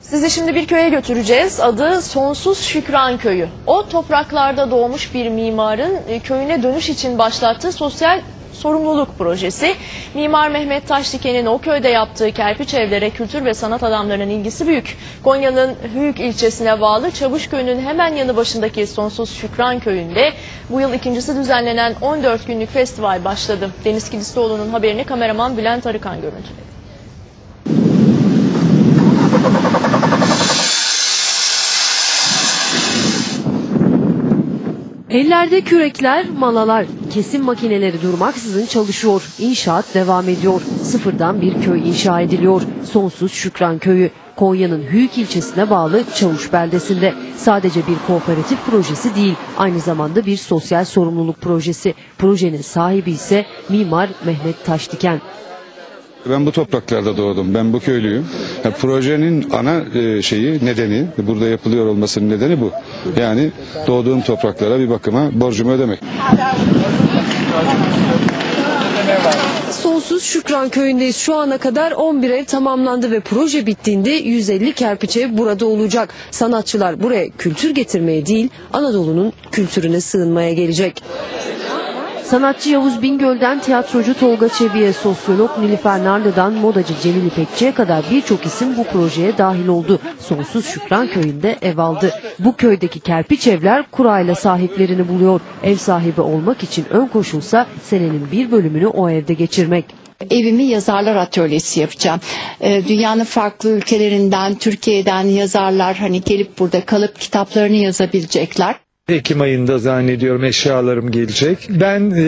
Sizi şimdi bir köye götüreceğiz. Adı Sonsuz Şükran Köyü. O topraklarda doğmuş bir mimarın e, köyüne dönüş için başlattığı sosyal sorumluluk projesi. Mimar Mehmet Taşdiken'in o köyde yaptığı kerpiç evlere kültür ve sanat adamlarının ilgisi büyük. Konya'nın Hüyük ilçesine bağlı Çavuşköy'ün hemen yanı başındaki Sonsuz Şükran Köyü'nde bu yıl ikincisi düzenlenen 14 günlük festival başladı. Deniz Kilistoğlu'nun haberini kameraman Bülent Arıkan görüntüledi. Ellerde kürekler, malalar, kesim makineleri durmaksızın çalışıyor. İnşaat devam ediyor. Sıfırdan bir köy inşa ediliyor. Sonsuz Şükran Köyü. Konya'nın Hüyük ilçesine bağlı Çavuş beldesinde. Sadece bir kooperatif projesi değil, aynı zamanda bir sosyal sorumluluk projesi. Projenin sahibi ise mimar Mehmet Taşdiken. Ben bu topraklarda doğdum. Ben bu köylüyüm. Ya, projenin ana e, şeyi, nedeni, burada yapılıyor olmasının nedeni bu. Yani doğduğum topraklara bir bakıma borcumu ödemek. Sonsuz Şükran Köyü'ndeyiz. Şu ana kadar 11 ev tamamlandı ve proje bittiğinde 150 kerpiç ev burada olacak. Sanatçılar buraya kültür getirmeye değil, Anadolu'nun kültürüne sığınmaya gelecek. Sanatçı Yavuz Bingöl'den tiyatrocu Tolga Çebi'ye, sosyolog Nilüfer Narlı'dan modacı Cemil İpekçi'ye kadar birçok isim bu projeye dahil oldu. Sonsuz Şükran Köyü'nde ev aldı. Bu köydeki kerpiç evler kurayla sahiplerini buluyor. Ev sahibi olmak için ön koşulsa senenin bir bölümünü o evde geçirmek. Evimi yazarlar atölyesi yapacağım. Ee, dünyanın farklı ülkelerinden, Türkiye'den yazarlar hani gelip burada kalıp kitaplarını yazabilecekler. Ekim ayında zannediyorum eşyalarım gelecek. Ben e,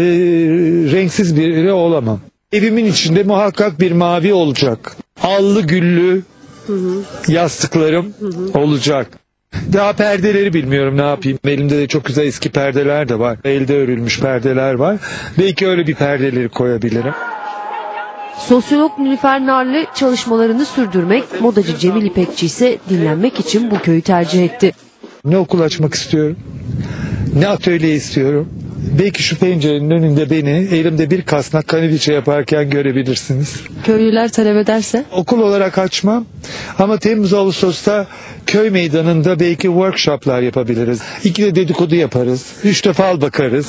renksiz biri olamam. Evimin içinde muhakkak bir mavi olacak. Allı güllü yastıklarım olacak. Daha perdeleri bilmiyorum ne yapayım. Elimde de çok güzel eski perdeler de var. Elde örülmüş perdeler var. Belki öyle bir perdeleri koyabilirim. Sosyolog Nilüfer Narlı çalışmalarını sürdürmek, modacı Cemil İpekçi ise dinlenmek için bu köyü tercih etti. Ne okul açmak istiyorum. Ne atölye istiyorum. Belki şu pencerenin önünde beni elimde bir kasnak kaniviçe yaparken görebilirsiniz. Köylüler talep ederse? Okul olarak açmam ama Temmuz Ağustos'ta köy meydanında belki workshoplar yapabiliriz. İki de dedikodu yaparız. Üç de fal bakarız.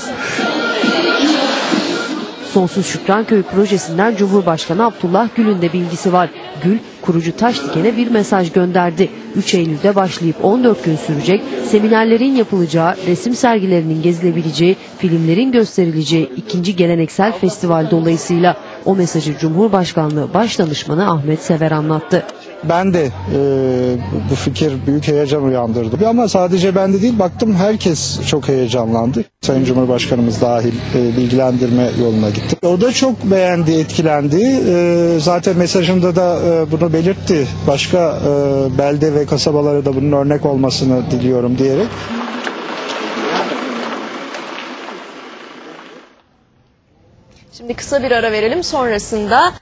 Sonsuz Şükran Köyü projesinden Cumhurbaşkanı Abdullah Gül'ün de bilgisi var. Gül, kurucu Taşdiken'e bir mesaj gönderdi. 3 Eylül'de başlayıp 14 gün sürecek seminerlerin yapılacağı, resim sergilerinin gezilebileceği, filmlerin gösterileceği ikinci geleneksel festival dolayısıyla o mesajı Cumhurbaşkanlığı Başdanışmanı Ahmet Sever anlattı. Ben de e, bu fikir büyük heyecan uyandırdı. Ama sadece ben de değil baktım herkes çok heyecanlandı. Sayın Cumhurbaşkanımız dahil e, bilgilendirme yoluna gitti. O da çok beğendi, etkilendi. E, zaten mesajında da e, bunu belirtti. Başka e, belde ve kasabalara da bunun örnek olmasını diliyorum diyerek. Şimdi kısa bir ara verelim sonrasında